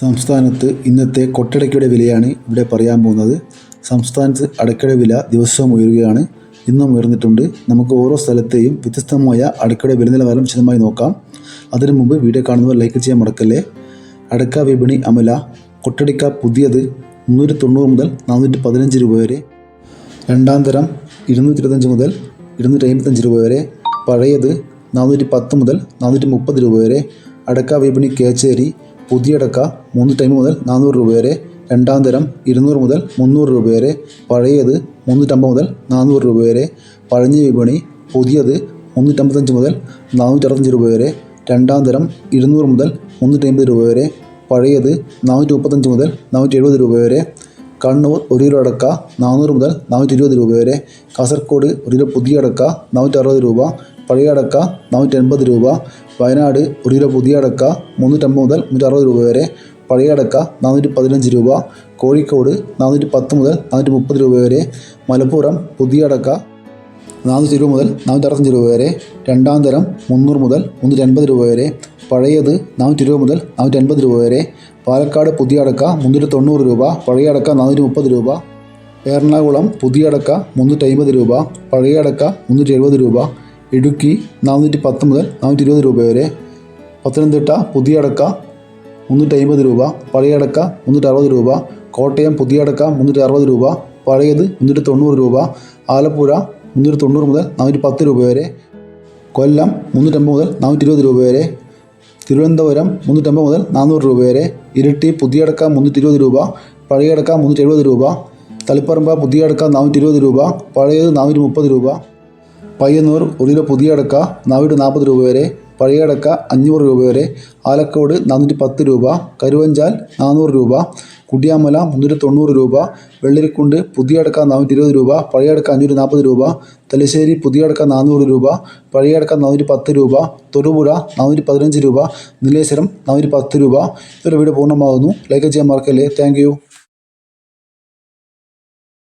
സംസ്ഥാനത്ത് ഇന്നത്തെ കൊട്ടടയ്ക്കയുടെ വിലയാണ് ഇവിടെ പറയാൻ പോകുന്നത്. സംസ്ഥാനത്ത് അടയ്ക്കയുടെ വില ദിവസവും ഉയരുകയാണ്. ഇന്നും ഉയർന്നിട്ടുണ്ട്. നമുക്ക് ഓരോ സ്ഥലത്തെയും വ്യത്യസ്തമായ അടയ്ക്കയുടെ വില നിലവാരം വിശദമായി നോക്കാം. അതിനു മുമ്പ് വീഡിയോ കാണുന്നവർ ലൈക്ക് ചെയ്യാൻ മറക്കല്ലേ? അടക്ക വിപണി അമല. കൊട്ടടിക്ക പുതിയത് മുന്നൂറ്റി തൊണ്ണൂറ് മുതൽ നാനൂറ്റി പതിനഞ്ച് രൂപ വരെ. രണ്ടാം തരം ഇരുന്നൂറ്റി ഇരുപത്തഞ്ച് മുതൽ ഇരുന്നൂറ്റി അമ്പത്തഞ്ച് രൂപ വരെ. പഴയത് നാനൂറ്റി പത്ത് മുതൽ നാനൂറ്റി മുപ്പത് രൂപ വരെ. അടക്ക വിപണി കേച്ചേരി പുതിയ അടക്ക ടൈം മുതൽ നാനൂറ് രൂപ വരെ രണ്ടാം തരം ഇരുന്നൂറ് മുതൽ മുന്നൂറ് രൂപ വരെ പഴയത് മുന്നൂറ്റമ്പത് മുതൽ നാനൂറ് രൂപ വരെ പഴഞ്ഞ വിപണി പുതിയത് മുന്നൂറ്റമ്പത്തഞ്ച് മുതൽ നാനൂറ്റി അറുപത്തഞ്ച് രൂപ വരെ രണ്ടാം തരം ഇരുന്നൂറ് മുതൽ മുന്നൂറ്റി അമ്പത് രൂപ വരെ പഴയത് നാനൂറ്റി മുപ്പത്തഞ്ച് മുതൽ നാനൂറ്റി എഴുപത് രൂപ വരെ കണ്ണൂർ ഒരു കിലോ അടക്ക നാനൂറ് മുതൽ നാനൂറ്റി ഇരുപത് രൂപ വരെ കാസർഗോഡ് ഒരു കിലോ പുതിയ അടക്ക നാനൂറ്റി അറുപത് രൂപ പഴയ അടക്ക നാനൂറ്റി രൂപ. വയനാട് ഒരു കിലോ പുതിയ അടക്ക മുന്നൂറ്റമ്പത് മുതൽ മുന്നൂറ്റി അറുപത് രൂപ വരെ. പഴയ അടക്ക നാനൂറ്റി പതിനഞ്ച് രൂപ. കോഴിക്കോട് നാനൂറ്റി പത്ത് മുതൽ നാനൂറ്റി മുപ്പത് രൂപ വരെ. മലപ്പുറം പുതിയ അടക്ക നാനൂറ്റി ഇരുപത് മുതൽ നാനൂറ്റി അറുപത്തഞ്ച് രൂപ വരെ. രണ്ടാം തരം മുന്നൂറ് മുതൽ മുന്നൂറ്റി അൻപത് രൂപ വരെ. പഴയത് നാനൂറ്റി ഇരുപത് മുതൽ നാനൂറ്റി അൻപത് രൂപ വരെ. പാലക്കാട് പുതിയ അടക്ക മുന്നൂറ്റി തൊണ്ണൂറ് രൂപ. പഴയ അടക്ക നാനൂറ്റി മുപ്പത് രൂപ. എറണാകുളം പുതിയ അടക്ക മുന്നൂറ്റി അമ്പത് രൂപ. പഴയ അടക്ക മുന്നൂറ്റി എഴുപത് രൂപ. ഇടുക്കി നാനൂറ്റി പത്ത് മുതൽ നാനൂറ്റി ഇരുപത് രൂപ വരെ. പത്തനംതിട്ട പുതിയ അടക്ക മുന്നൂറ്റി അമ്പത് രൂപ. പഴയടക്ക മുന്നൂറ്റി അറുപത് രൂപ. കോട്ടയം പുതിയടക്ക മുന്നൂറ്റി അറുപത് രൂപ. പഴയത് മുന്നൂറ്റി തൊണ്ണൂറ് രൂപ. ആലപ്പുഴ മുന്നൂറ്റി തൊണ്ണൂറ് മുതൽ നാനൂറ്റി പത്ത് രൂപ വരെ. കൊല്ലം മുന്നൂറ്റമ്പത് മുതൽ നാനൂറ്റി ഇരുപത് രൂപ വരെ. തിരുവനന്തപുരം മുന്നൂറ്റമ്പത് മുതൽ നാനൂറ് രൂപ വരെ. ഇരിട്ടി പുതിയടക്ക മുന്നൂറ്റി ഇരുപത് രൂപ. പഴയടക്ക മുന്നൂറ്റി എഴുപത് രൂപ. തളിപ്പറമ്പ പുതിയടക്ക നാനൂറ്റി ഇരുപത് രൂപ. പഴയത് നാനൂറ്റി മുപ്പത് രൂപ. പയ്യന്നൂർ ഒരു കിലോ പുതിയ അടക്ക നാനൂറ്റി നാൽപ്പത് രൂപ വരെ പഴയ അടക്ക അഞ്ഞൂറ് രൂപ വരെ ആലക്കോട് നാനൂറ്റി പത്ത് രൂപ കരുവഞ്ചാൽ നാനൂറ് രൂപ കുടിയാമല മുന്നൂറ്റി തൊണ്ണൂറ് രൂപ വെള്ളരിക്കുണ്ട് പുതിയ അടക്ക നാനൂറ്റി ഇരുപത് രൂപ പഴയ അടക്ക അഞ്ഞൂറ്റി നാൽപ്പത് രൂപ തലശ്ശേരി പുതിയ അടക്ക നാനൂറ് രൂപ പഴയ അടക്ക നാനൂറ്റി പത്ത് രൂപ തൊടുപുഴ നാനൂറ്റി പതിനഞ്ച് രൂപ നീലേശ്വരം നാനൂറ്റി പത്ത് രൂപ. ഇതൊരു വീട് പൂർണമാകുന്നു. ലൈക്ക് ചെയ്യാൻ മറക്കല്ലേ. താങ്ക്